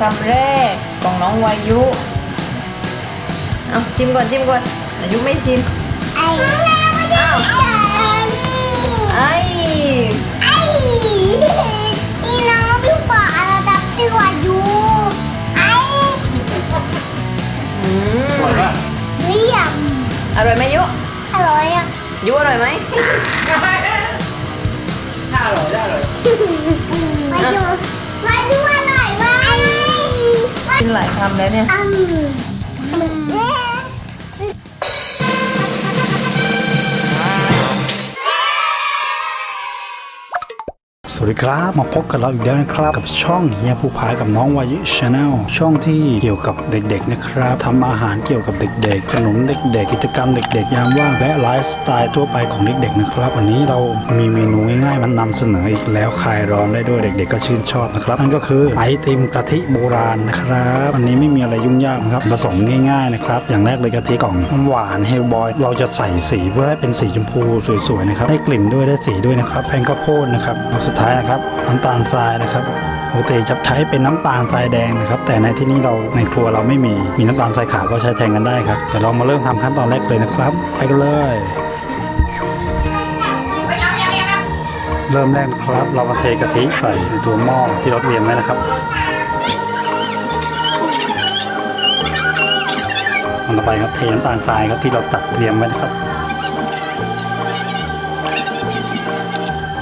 คำแรกของน้องวายุ เอาจิ้มก่อนจิ้มก่อนอายุไม่จิ้มไอ้อ้าวไอ้ไอ้นี่น้องพี่ป๋าอะไรดับตัวอยู่ไอ้อืมอร่อยป่ะเรียมอร่อยไหมยุอร่อยอะยุอร่อยไหมถ้าอร่อยได้เลยมาดูมาดูอร่อยไหม กินหลายคำแล้วเนี่ย อืม วัสดีครับ มาพบกับเราอีกแล้วนะครับ กับช่องเฮียผู้พายกับน้องวายุชาแนลช่องที่เกี่ยวกับเด็กๆนะครับทำอาหารเกี่ยวกับเด็กๆ ขนมเด็กๆ กิจกรรมเด็กๆ ยามว่างและไลฟ์สไตล์ทั่วไปของเด็กๆนะครับ วันนี้เรามีเมนูง่ายๆมันนำเสนออีกแล้วคลายร้อนได้ด้วยเด็กๆ ก็ชื่นชอบนะครับนั่นก็คือไอติมกะทิโบราณนะครับวันนี้ไม่มีอะไรยุ่งยากครับผสมง่ายๆนะครับอย่างแรกเลยกะทิกล่องหวานเฮลบอยเราจะใส่สีเพื่อให้เป็นสีชมพูสวยๆนะครับได้กลิ่นด้วยได้สีด้วยนะครับแป้งข้าวโพดนะครับสุดท้ายนะครับ น้ำตาลทรายนะครับปกติจะใช้เป็นน้ำตาลทรายแดงนะครับ แต่ในที่นี้เราในครัวเราไม่มีมีน้ำตาลทรายขาวก็ใช้แทนกันได้ครับ แต่เรามาเริ่มทำขั้นตอนแรกเลยนะครับ ไปกันเลย เริ่มแรกครับ เรามาเทกะทิใส่ในตัวหม้อที่เราเตรียมไว้นะครับอันต่อไปครับเทน้ำตาลทรายครับที่เราตัดเตรียมไว้นะครับ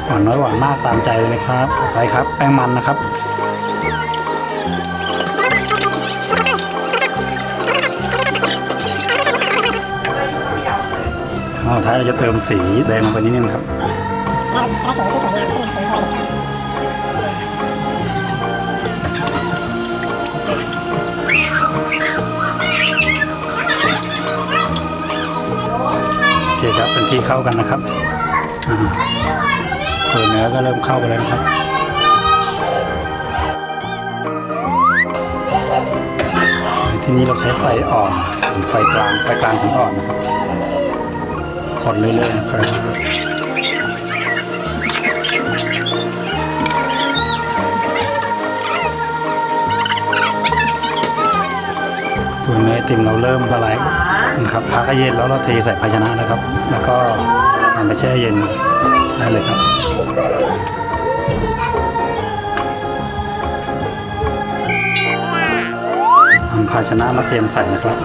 หวานน้อยหวานมากตามใจเลยนะครับไปครับ แป้งมันนะครับเอาท้ายเราจะเติมสีแดงลงไปนิดนึงครับโอเคครับเป็นที่เข้ากันนะครับ อ่าตัวเนื้อก็เริ่มเข้าไปแล้วนะครับทีนี้เราใช้ไฟอ่อนถึงไฟกลางไฟกลางถึงอ่อนนะครับคนเรื่อยๆนะครับตัวเนื้อติมเราเริ่มละลายนะครับพักให้เย็นแล้วเราเทใส่ภาชนะนะครับ แล้วก็นำไปแช่เย็น ได้เลยครับนำภาชนะมาเตรียมใส่นะครับ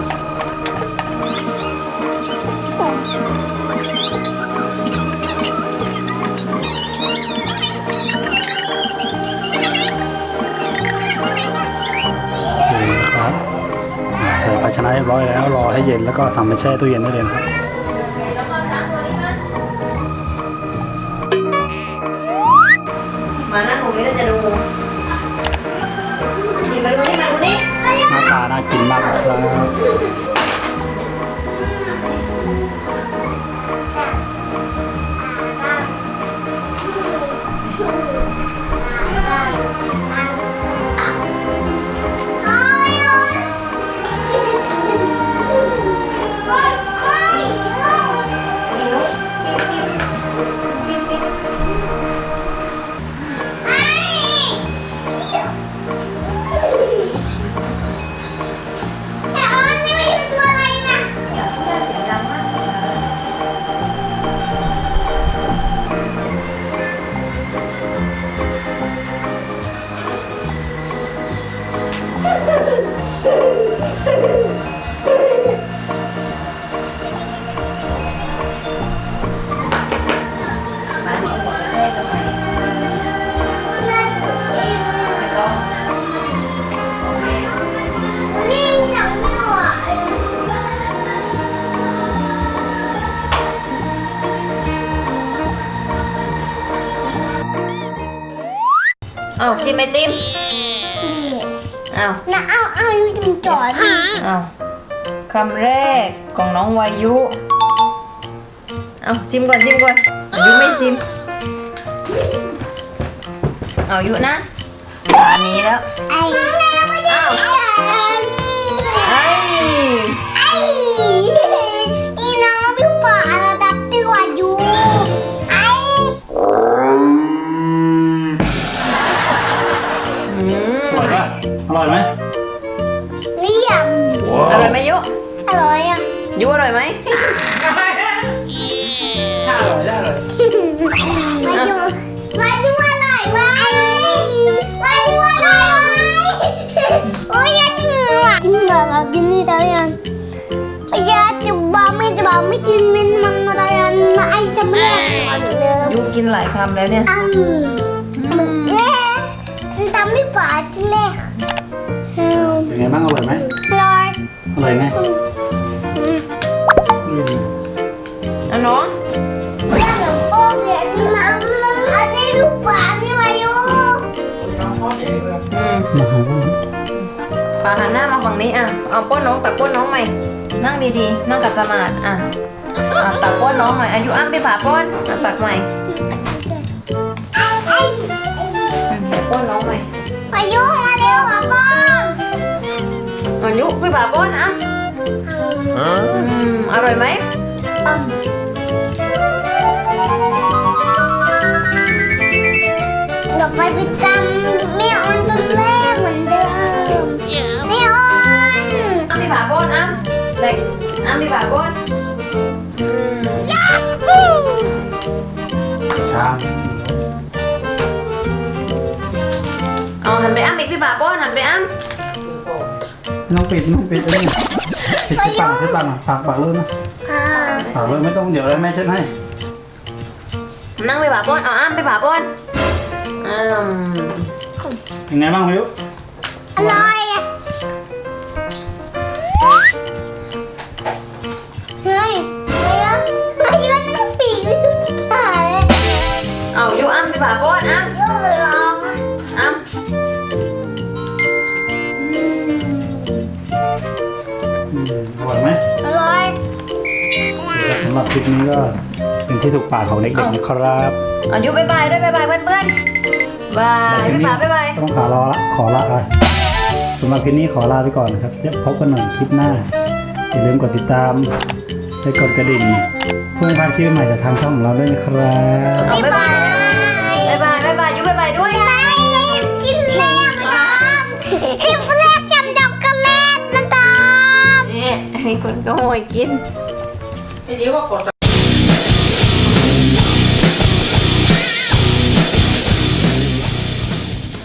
เคครับอ่าใส่ภาชนะเรียบร้อยแล้ว รอให้เย็นแล้วก็ทำไปแช่ตู้เย็นได้เลยครับ มานั่งตรงนี้จะดูนี่มาดูนี่มาดูนี่หน้าตาน่ากินมากครับ เอาชิมไอติมเอานะเอาเอาอยู่จอดดิเอาคำแรกของน้องวายุเอาจิ้มก่อนจิ้มก่อนอายุไม่จิ้มเอาอายุนะอันนี้แล้วไอ้อ้าว ข้าวอร่อยได้เลยมาดูมาดูอร่อยไหมมาดูอร่อยไหมโอ้ยอยากกินอะกินแบบเรากินนี่ได้ยังอยากจะบอกไม่จะบอกไม่กินมันมันอะไรนะไอ้จะไม่ก่อนเลยยุกินหลายคำแล้วเนี่ยอืมมันเอ๊ะมันทำไม่ฝาดที่แรกอืมเป็นไงบ้างอร่อยไหม ร้อนอร่อยไหมอะน้องเรื่องของโอ้เดี๋ยวที่มาอันนี้ลูกฝานี่มาอยู่อืมมาหาว่าปาหันหน้ามาฝั่งนี้อะ เอาป้อนน้องตักป้อนน้องใหม่ นั่งดีๆ นั่งกับสมาธิอะอะตักป้อนน้องใหม่อายุอ้ำไปผ่าป้อนอะตักใหม่ไอ้ไอ้อืมเดี๋ยวป้อนน้องใหม่ พายุมาเร็วอะป้องอายุ ไปผ่าป้อนอะอืมอร่อยไหมเราไปไปจำไม่ออนตัวแรกเหมือนเดิมไม่ออนอ้ำไปผ่าป้อนอ้ำเด็กอ้ำไปผ่าป้อนอืมชามเอาหันไปอ้ำอีกพี่ผ่าป้อนหันไปอ้ำ ไม่ต้องปิดไม่ต้องปิดเลยปิดใส่ปากใส่ปากหน่อยปากปากเริ่มนะอ่าปากเริ่มไม่ต้องเดี๋ยวแล้วแม่เช็ดให้ นั่งไปผ่าป้อนเอาอ้ำไปผ่าป้อนอ้ำเป็นไงบ้างพายุอร่อยอะเฮ้ยเฮ้ยเฮ้ยนั่งปีกหายเอาอายุอ้ำไปผ่าป้อนำหรับคลิปนี้ก็เป็นที่ถูกปากของเด็กๆนะครับอายุบายบายด้วยบายบายเพื่อนๆบายพี่ผ่าบายบาย ต้องขอรอละขอลาไปสำหรับคลิปนี้ขอลาไปก่อนนะครับจะพบกันหน่อยคลิปหน้าอย่าลืมกดติดตามและกดกระดิ่งเพื่อไม่พลาดคลิปใหม่จากทางช่องของเราด้วยนะครับ เอาบายบาย บายบายบายบายอายุบายบายด้วย ไปกินแล้วครับกินแรกกับดอกกระเล็ดนะจ๊ะนี่ให้คนก็โมยกิน ไอ้นี้ว่ากด